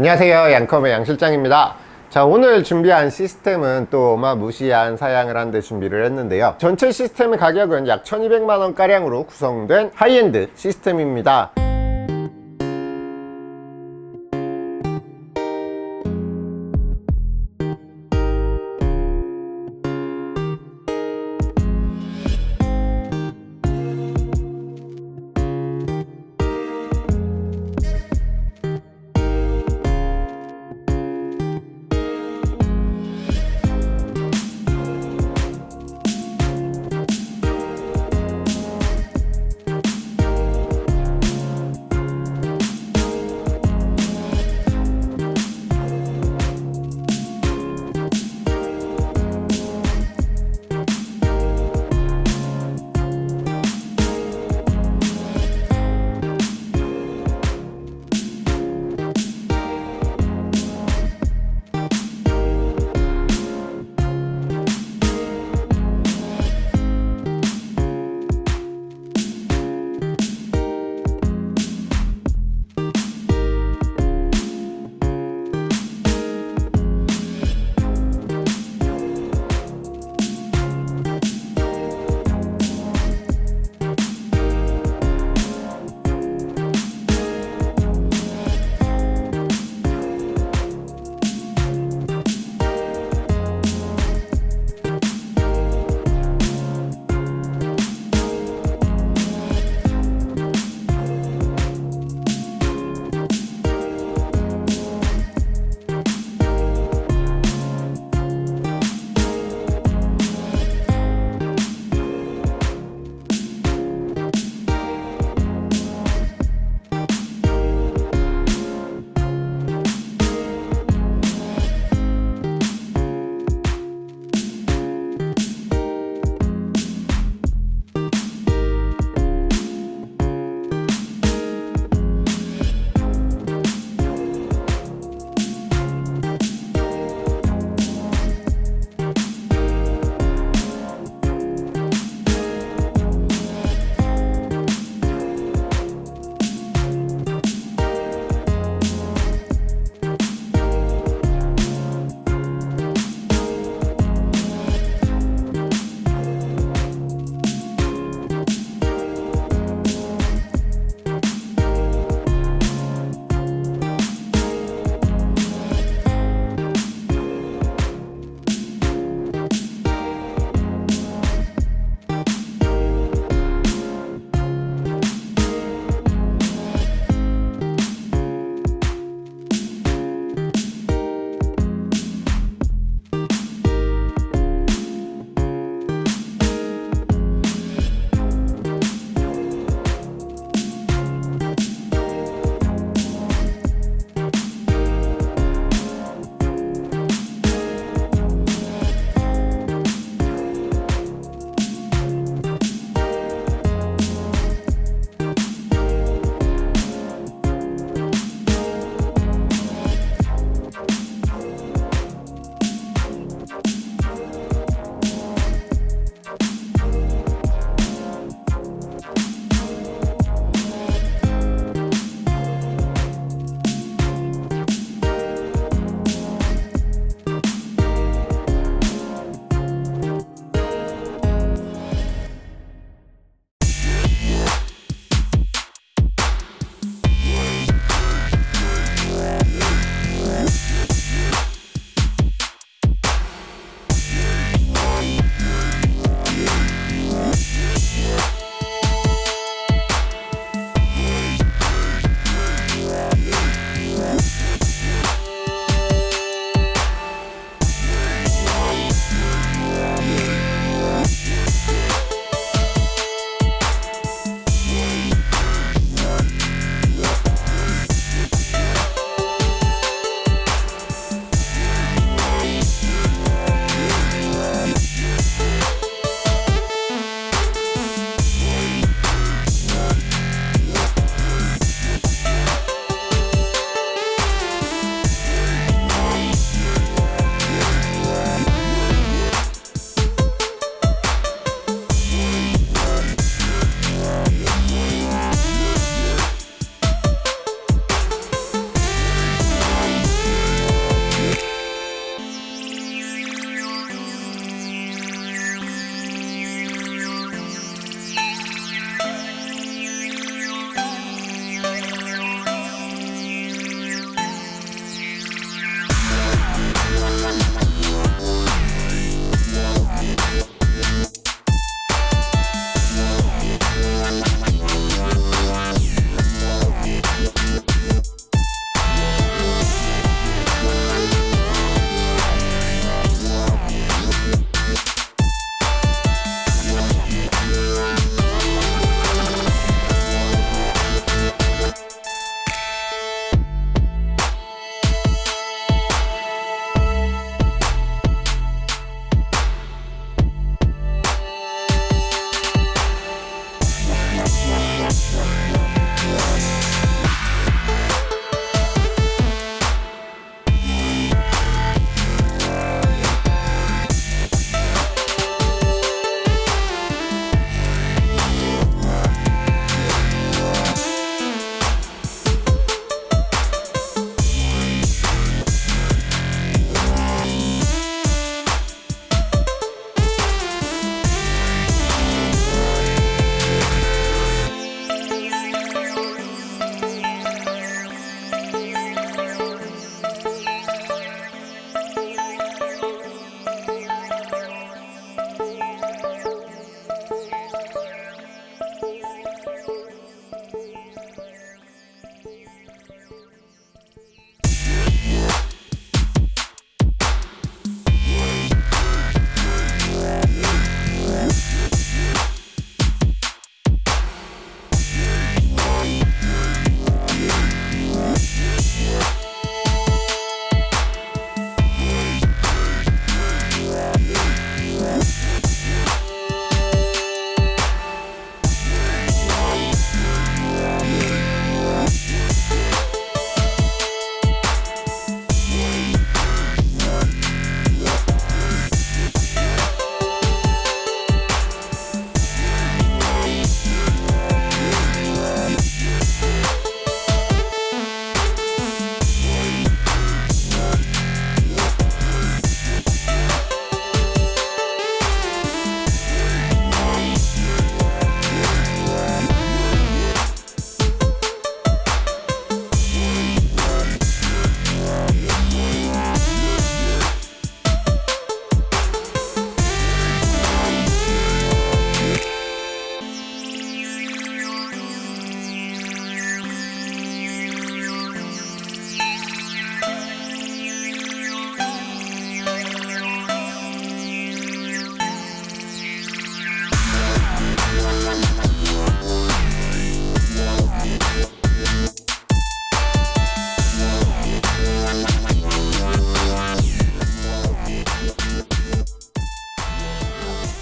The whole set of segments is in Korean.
안녕하세요. 양컴의 양실장입니다. 자 오늘 준비한 시스템은 또 어마무시한 사양을 한데 준비를 했는데요. 전체 시스템의 가격은 약 1200만원 가량으로 구성된 하이엔드 시스템입니다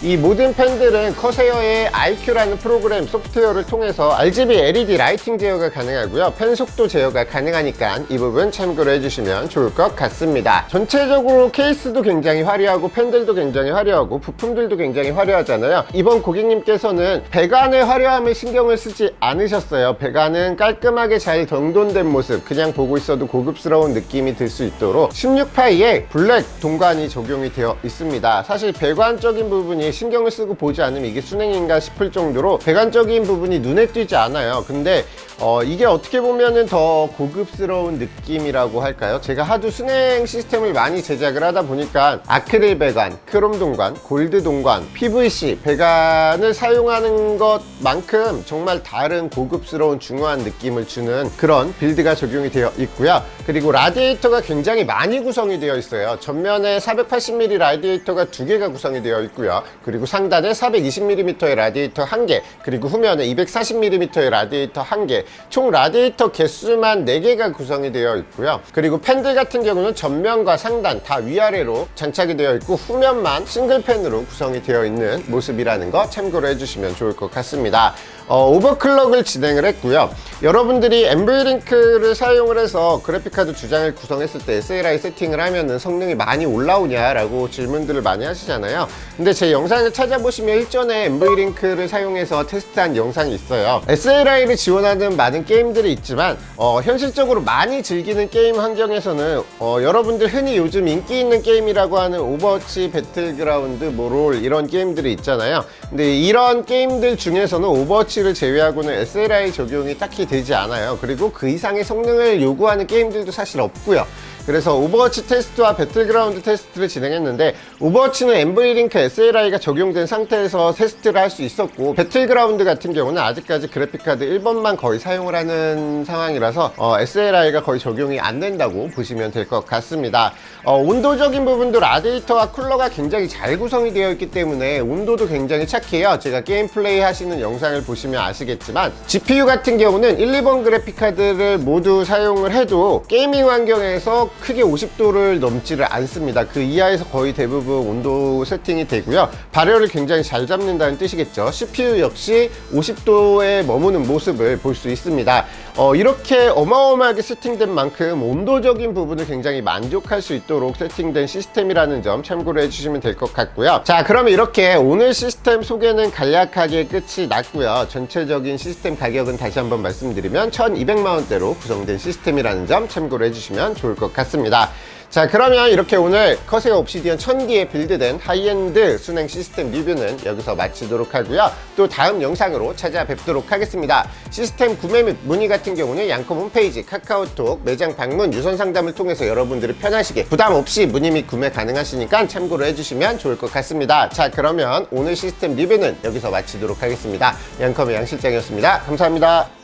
이 모든 팬들은 커세어의 IQ라는 프로그램 소프트웨어를 통해서 RGB LED 라이팅 제어가 가능하고요. 팬 속도 제어가 가능하니까 이 부분 참고를 해주시면 좋을 것 같습니다. 전체적으로 케이스도 굉장히 화려하고 팬들도 굉장히 화려하고 부품들도 굉장히 화려하잖아요. 이번 고객님께서는 배관의 화려함을 신경을 쓰지 않으셨어요. 배관은 깔끔하게 잘 정돈된 모습, 그냥 보고 있어도 고급스러운 느낌이 들 수 있도록 16파이에 블랙 동관이 적용이 되어 있습니다. 사실 배관적인 부분이 신경을 쓰고 보지 않으면 이게 순행인가 싶을 정도로 배관적인 부분이 눈에 띄지 않아요. 근데 어, 이게 어떻게 보면은 더 고급스러운 느낌이라고 할까요? 제가 하도 순행 시스템을 많이 제작을 하다 보니까 아크릴 배관, 크롬 동관, 골드 동관, PVC 배관을 사용하는 것만큼 정말 다른 고급스러운 중후한 느낌을 주는 그런 빌드가 적용이 되어 있고요. 그리고 라디에이터가 굉장히 많이 구성이 되어 있어요. 전면에 480mm 라디에이터가 두 개가 구성이 되어 있고요. 그리고 상단에 420mm의 라디에이터 한 개, 그리고 후면에 240mm의 라디에이터 한 개, 총 라디에이터 개수만 4개가 구성이 되어 있고요. 그리고 팬들 같은 경우는 전면과 상단 다 위아래로 장착이 되어 있고 후면만 싱글 팬으로 구성이 되어 있는 모습이라는 거 참고로 해주시면 좋을 것 같습니다. 어, 오버클럭을 진행을 했고요. 여러분들이 엠브링크를 사용을 해서 그래픽카드 두 장을 구성했을 때 SLI 세팅을 하면은 성능이 많이 올라오냐라고 질문들을 많이 하시잖아요. 근데 제 영상 을 찾아보시면 일전에 엠브링크를 사용해서 테스트한 영상이 있어요. SLI를 지원하는 많은 게임들이 있지만 어, 현실적으로 많이 즐기는 게임 환경에서는 어, 여러분들 흔히 요즘 인기 있는 게임이라고 하는 오버워치, 배틀그라운드, 모롤 이런 게임들이 있잖아요. 근데 이런 게임들 중에서는 오버워치를 제외하고는 SLI 적용이 딱히 되지 않아요. 그리고 그 이상의 성능을 요구하는 게임들도 사실 없고요. 그래서 오버워치 테스트와 배틀그라운드 테스트를 진행했는데 오버워치는 MV링크 SLI가 적용된 상태에서 테스트를 할 수 있었고 배틀그라운드 같은 경우는 아직까지 그래픽카드 1번만 거의 사용을 하는 상황이라서 어, SLI가 거의 적용이 안 된다고 보시면 될 것 같습니다. 어, 온도적인 부분도 라디에이터와 쿨러가 굉장히 잘 구성이 되어 있기 때문에 온도도 굉장히 착해요. 제가 게임 플레이 하시는 영상을 보시면 아시겠지만 GPU 같은 경우는 1, 2번 그래픽카드를 모두 사용을 해도 게이밍 환경에서 크게 50도를 넘지를 않습니다. 그 이하에서 거의 대부분 온도 세팅이 되고요. 발열을 굉장히 잘 잡는다는 뜻이겠죠. CPU 역시 50도에 머무는 모습을 볼 수 있습니다. 어, 이렇게 어마어마하게 세팅된 만큼 온도적인 부분을 굉장히 만족할 수 있도록 세팅된 시스템이라는 점 참고를 해주시면 될 것 같고요. 자, 그러면 이렇게 오늘 시스템 소개는 간략하게 끝이 났고요. 전체적인 시스템 가격은 다시 한번 말씀드리면 1200만 원대로 구성된 시스템이라는 점 참고를 해주시면 좋을 것 같 습니다. 자 그러면 이렇게 오늘 커세어 옵시디언 1000기에 빌드된 하이엔드 순행 시스템 리뷰는 여기서 마치도록 하고요. 또 다음 영상으로 찾아뵙도록 하겠습니다. 시스템 구매 및 문의 같은 경우는 양컴 홈페이지 카카오톡 매장 방문 유선 상담을 통해서 여러분들이 편하시게 부담 없이 문의 및 구매 가능하시니까 참고로 해주시면 좋을 것 같습니다. 자 그러면 오늘 시스템 리뷰는 여기서 마치도록 하겠습니다. 양컴의 양실장이었습니다. 감사합니다